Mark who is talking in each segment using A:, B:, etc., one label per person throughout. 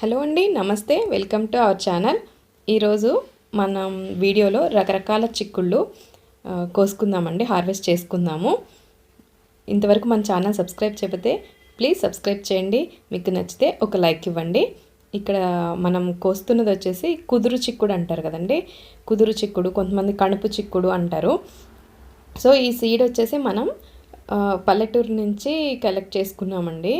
A: Hello అండి నమస్తే welcome to our channel. ఈరోజు మనం వీడియోలో రకరకాల చిక్కుళ్ళు కోసుకుందామండి హార్వెస్ట్ చేసుకుందాము. ఇంతవరకు మన ఛానల్ సబ్స్క్రైబ్ చేయకపోతే ప్లీజ్ సబ్స్క్రైబ్ చేయండి. మీకు నచ్చితే ఒక లైక్ ఇవ్వండి. ఇక్కడ మనం కోస్తున్నది వచ్చేసి కుదురు చిక్కుడు అంటారు కదండి. కుదురు చిక్కుడు కొంతమంది కణుపు చిక్కుడు అంటారు. సో ఈ సీడ్ వచ్చేసి మనం పల్లెటూరు నుంచి కలెక్ట్ చేసుకున్నామండి.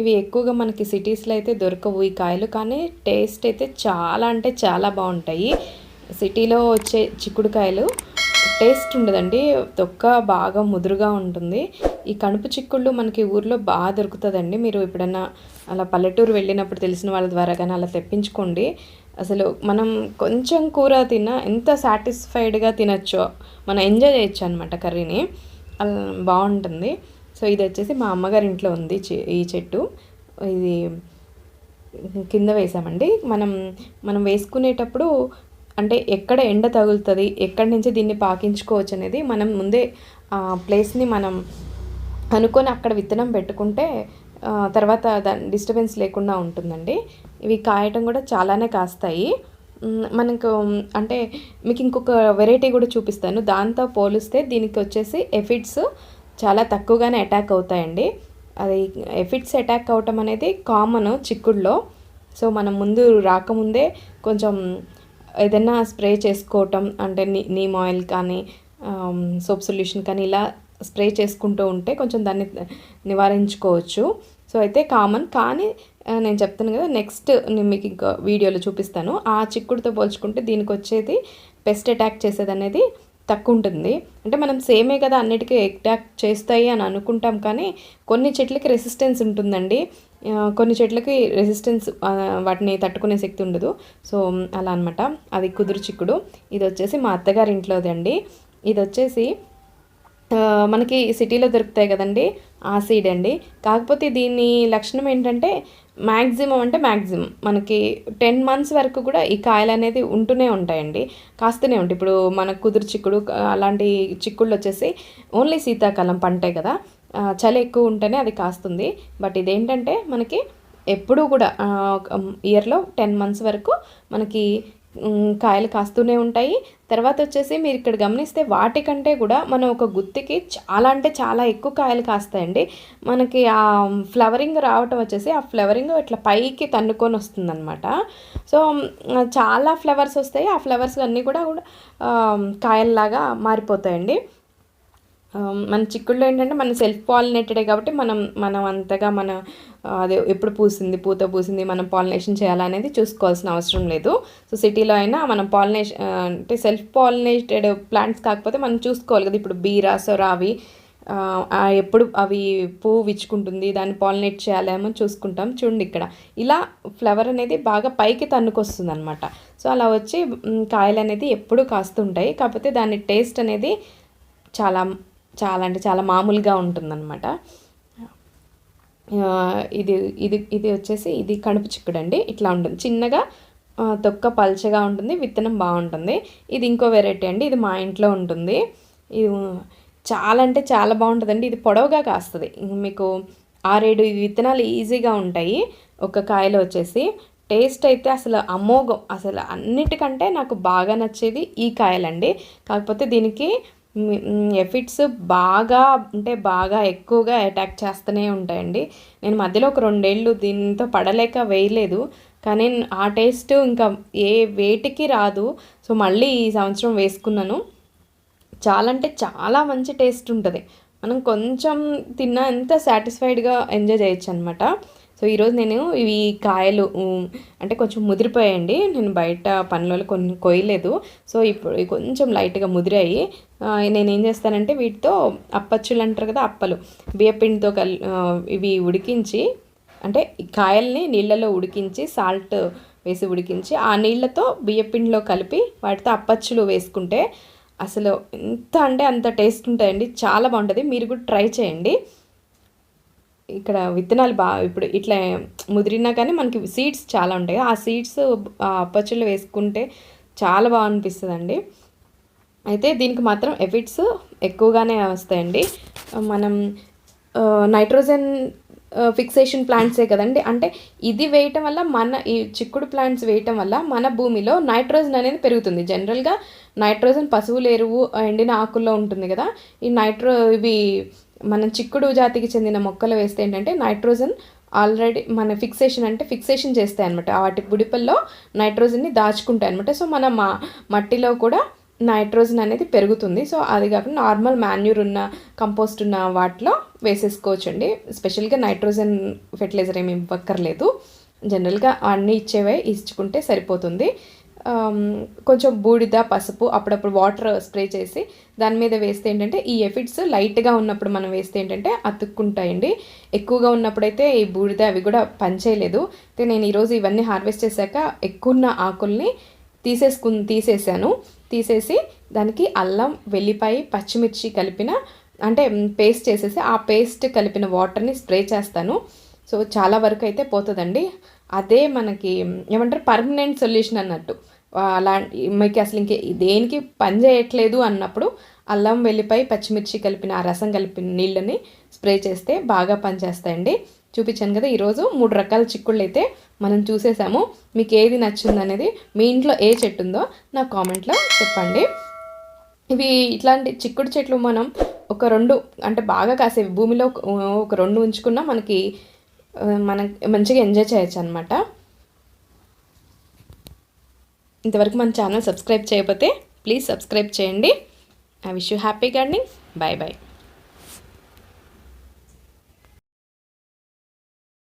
A: ఇవి ఎక్కువగా మనకి సిటీస్లో అయితే దొరకవు ఈ కాయలు కానీ టేస్ట్ అయితే చాలా అంటే చాలా బాగుంటాయి. సిటీలో వచ్చే చిక్కుడుకాయలు టేస్ట్ ఉండదండి. తొక్క బాగా ముదురుగా ఉంటుంది. ఈ కణుపు చిక్కుళ్ళు మనకి ఊర్లో బాగా దొరుకుతుందండి. మీరు ఎప్పుడన్నా అలా పల్లెటూరు వెళ్ళినప్పుడు తెలిసిన వాళ్ళ ద్వారా కానీ అలా తెప్పించుకోండి. అసలు మనం కొంచెం కూర తిన్నా ఎంత సాటిస్ఫైడ్గా తినచ్చో మనం ఎంజాయ్ చేయొచ్చు అనమాట కర్రీని. బాగుంటుంది. సో ఇది వచ్చేసి మా అమ్మగారి ఇంట్లో ఉంది ఈ చెట్టు. ఇది కింద వేసామండి. మనం మనం వేసుకునేటప్పుడు అంటే ఎక్కడ ఎండ తగులుతుంది ఎక్కడి నుంచి దీన్ని పాకించుకోవచ్చు అనేది మనం ముందే ప్లేస్ని మనం అనుకొని అక్కడ విత్తనం పెట్టుకుంటే తర్వాత దాని డిస్టర్బెన్స్ లేకుండా ఉంటుందండి. ఇవి కాయటం కూడా చాలానే కాస్తాయి. మనకు అంటే మీకు ఇంకొక వెరైటీ కూడా చూపిస్తాను. దాంతో పోలిస్తే దీనికి వచ్చేసి ఎఫిడ్స్ చాలా తక్కువగానే అటాక్ అవుతాయండి. అది ఎఫిడ్స్ అటాక్ అవటం అనేది కామన్ చిక్కుడులో. సో మనం ముందు రాకముందే కొంచెం ఏదైనా స్ప్రే చేసుకోవటం అంటే నీ నీమ్ ఆయిల్ కానీ సోప్ సొల్యూషన్ కానీ ఇలా స్ప్రే చేసుకుంటూ ఉంటే కొంచెం దాన్ని నివారించుకోవచ్చు. సో అయితే కామన్ కానీ నేను చెప్తాను కదా నెక్స్ట్ నేను మీకు ఇంకా వీడియోలో చూపిస్తాను. ఆ చిక్కుడుతో పోల్చుకుంటే దీనికి వచ్చేది పెస్ట్ అటాక్ చేసేది అనేది తక్కువ ఉంటుంది అంటే మనం సేమే కదా అన్నిటికీ అటాక్ చేస్తాయి అని అనుకుంటాం కానీ కొన్ని చెట్లకి రెసిస్టెన్స్ ఉంటుందండి. కొన్ని చెట్లకి రెసిస్టెన్స్ వాటిని తట్టుకునే శక్తి ఉండదు. సో అలా అనమాట అది కుదురు చిక్కుడు. ఇది వచ్చేసి మా అత్తగారి ఇంట్లోది అండి. ఇది వచ్చేసి మనకి సిటీలో దొరుకుతాయి కదండి ఆ సీడ్ అండి. కాకపోతే దీని లక్షణం ఏంటంటే మ్యాక్సిమం అంటే మ్యాక్సిమం మనకి టెన్ మంత్స్ వరకు కూడా ఈ కాయలు అనేది ఉంటూనే ఉంటాయండి. కాస్తూనే ఉంటాయి. ఇప్పుడు మన కుదురు చిక్కుడు అలాంటి చిక్కుళ్ళు వచ్చేసి ఓన్లీ శీతాకాలం పంటే కదా. చలి ఎక్కువ ఉంటేనే అది కాస్తుంది. బట్ ఇదేంటంటే మనకి ఎప్పుడూ కూడా ఇయర్లో టెన్ మంత్స్ వరకు మనకి కాయలు కాస్తూనే ఉంటాయి. తర్వాత వచ్చేసి మీరు ఇక్కడ గమనిస్తే వాటికంటే కూడా మనం ఒక గుత్తికి చాలా అంటే చాలా ఎక్కువ కాయలు కాస్తాయండి. మనకి ఆ ఫ్లవరింగ్ రావటం వచ్చేసి ఆ ఫ్లవరింగ్ ఇట్లా పైకి తన్నుకొని వస్తుందన్నమాట. సో చాలా ఫ్లవర్స్ వస్తాయి. ఆ ఫ్లవర్స్ అన్నీ కూడా కూడా కాయల్లాగా మారిపోతాయండి. మన చిక్కుళ్ళు ఏంటంటే మన సెల్ఫ్ పాలినేటెడే కాబట్టి మనం మనం అంతగా మన అదే ఎప్పుడు పూసింది పూత పూసింది మనం పాలినేషన్ చేయాలనేది చూసుకోవాల్సిన అవసరం లేదు. సో సిటీలో అయినా మనం పాలినేషన్ అంటే సెల్ఫ్ పాలినేటెడ్ ప్లాంట్స్ కాకపోతే మనం చూసుకోవాలి కదా. ఇప్పుడు బీరా సొరావి ఎప్పుడు అవి పువ్వు విచ్చుకుంటుంది దాన్ని పాలినేట్ చేయాలేమో చూసుకుంటాం చూడండి ఇక్కడ. ఇలా ఫ్లవర్ అనేది బాగా పైకి తన్నుకొస్తుంది అనమాట సో అలా వచ్చి కాయలు అనేది ఎప్పుడు కాస్తుంటాయి కాకపోతే దాని టేస్ట్ అనేది చాలా చాలా అంటే చాలా మామూలుగా ఉంటుందన్నమాట. ఇది ఇది ఇది వచ్చేసి ఇది కడుపు చిక్కుడు అండి ఇట్లా ఉంటుంది. చిన్నగా తొక్క పల్చగా ఉంటుంది. విత్తనం బాగుంటుంది. ఇది ఇంకో వెరైటీ అండి. ఇది మా ఇంట్లో ఉంటుంది. ఇది చాలా అంటే చాలా బాగుంటుందండి. ఇది పొడవుగా కాస్తుంది. మీకు ఆరేడు విత్తనాలు ఈజీగా ఉంటాయి. ఒక కాయలో వచ్చేసి టేస్ట్ అయితే అసలు అమోఘం. అసలు అన్నిటికంటే నాకు బాగా నచ్చేది ఈ కాయలండి. కాకపోతే దీనికి ఎఫిట్స్ బాగా అంటే బాగా ఎక్కువగా అటాక్ చేస్తూనే ఉంటాయండి. నేను మధ్యలో ఒక రెండేళ్ళు దీంతో పడలేక వేయలేదు. కానీ ఆ టేస్ట్ ఇంకా ఏ వేటికి రాదు. సో మళ్ళీ ఈ సంవత్సరం వేసుకున్నాను. చాలా అంటే చాలా మంచి టేస్ట్ ఉంటుంది. మనం కొంచెం తిన్నా ఎంత సాటిస్ఫైడ్గా ఎంజాయ్ చేయొచ్చు అనమాట సో ఈరోజు నేను ఇవి కాయలు అంటే కొంచెం ముదిరిపోయాయండి. నేను బయట పనులలో కొన్ని కొయ్యలేదు. సో ఇప్పుడు కొంచెం లైట్గా ముదిరాయి. నేను ఏం చేస్తానంటే వీటితో అప్పచ్చులు అంటారు కదా అప్పలు. బియ్యపిండితో కల్ ఇవి ఉడికించి అంటే కాయల్ని నీళ్ళలో ఉడికించి సాల్ట్ వేసి ఉడికించి ఆ నీళ్ళతో బియ్యపిండిలో కలిపి వాటితో అప్పచ్చులు వేసుకుంటే అసలు ఎంత అంటే అంత టేస్ట్ ఉంటాయండి. చాలా బాగుంటుంది. మీరు కూడా ట్రై చేయండి. ఇక్కడ విత్తనాలు బాగా ఇప్పుడు ఇట్లా ముదిరినా కానీ మనకి సీడ్స్ చాలా ఉంటాయి. ఆ సీడ్స్ పచ్చళ్ళు వేసుకుంటే చాలా బాగా అనిపిస్తుందండి అయితే దీనికి మాత్రం ఎఫిట్స్ ఎక్కువగానే వస్తాయండి. మనం నైట్రోజన్ ఫిక్సేషన్ ప్లాంట్సే కదండి. అంటే ఇది వేయటం వల్ల మన ఈ చిక్కుడు ప్లాంట్స్ వేయటం వల్ల మన భూమిలో నైట్రోజన్ అనేది పెరుగుతుంది. జనరల్గా నైట్రోజన్ పశువుల ఎరువు ఎండిన ఆకుల్లో ఉంటుంది కదా. ఈ నైట్రో ఇవి మనం చిక్కుడు జాతికి చెందిన మొక్కలు వేస్తే ఏంటంటే నైట్రోజన్ ఆల్రెడీ మన ఫిక్సేషన్ అంటే ఫిక్సేషన్ చేస్తాయి అనమాట వాటి బుడిపల్లో నైట్రోజన్ని దాచుకుంటాయి అనమాట సో మన మా మట్టిలో కూడా నైట్రోజన్ అనేది పెరుగుతుంది. సో అది కాకుండా నార్మల్ మాన్యూర్ ఉన్న కంపోస్ట్ ఉన్న వాటిలో వేసేసుకోవచ్చు అండి స్పెషల్గా నైట్రోజన్ ఫెర్టిలైజర్ ఏమి ఇవ్వక్కర్లేదు. జనరల్గా అన్నీ ఇచ్చేవే ఇచ్చుకుంటే సరిపోతుంది. కొంచెం బూడిద పసుపు అప్పుడప్పుడు వాటర్ స్ప్రే చేసి దాని మీద వేస్తే ఏంటంటే ఈ ఎఫిడ్స్ లైట్గా ఉన్నప్పుడు మనం వేస్తే ఏంటంటే అతుక్కుంటాయండి. ఎక్కువగా ఉన్నప్పుడైతే ఈ బూడిద అవి కూడా పనిచేయలేదు. అయితే నేను ఈరోజు ఇవన్నీ హార్వెస్ట్ చేశాక ఎక్కువున్న ఆకుల్ని తీసేసుకు తీసేసాను. తీసేసి దానికి అల్లం వెల్లిపాయ పచ్చిమిర్చి కలిపిన అంటే పేస్ట్ చేసేసి ఆ పేస్ట్ కలిపిన వాటర్ని స్ప్రే చేస్తాను. సో చాలా వరకు అయితే పోతుందండి. అదే మనకి ఏమంటారు? పర్మనెంట్ సొల్యూషన్ అన్నట్టు. అలా మీకు అసలు ఇంకే దేనికి పని చేయట్లేదు అన్నప్పుడు అల్లం వెల్లిపాయ పచ్చిమిర్చి కలిపిన ఆ రసం కలిపిన నీళ్ళని స్ప్రే చేస్తే బాగా పనిచేస్తాయండి. చూపించాను కదా ఈరోజు మూడు రకాల చిక్కుళ్ళు అయితే మనం చూసేసాము. మీకు ఏది నచ్చిందనేది మీ ఇంట్లో ఏ చెట్టు ఉందో నా కామెంట్లో చెప్పండి. ఇవి ఇట్లాంటి చిక్కుడు చెట్లు మనం ఒక రెండు అంటే బాగా కాసేవి భూమిలో ఒక- ఒక రెండు ఉంచుకున్నా మనకి మన మనం మంచిగా ఎంజాయ్ చేయొచ్చు అనమాట ఇంతవరకు మన ఛానల్ సబ్స్క్రైబ్ చేయకపోతే ప్లీజ్ సబ్స్క్రైబ్ చేయండి. I wish you happy gardening bye bye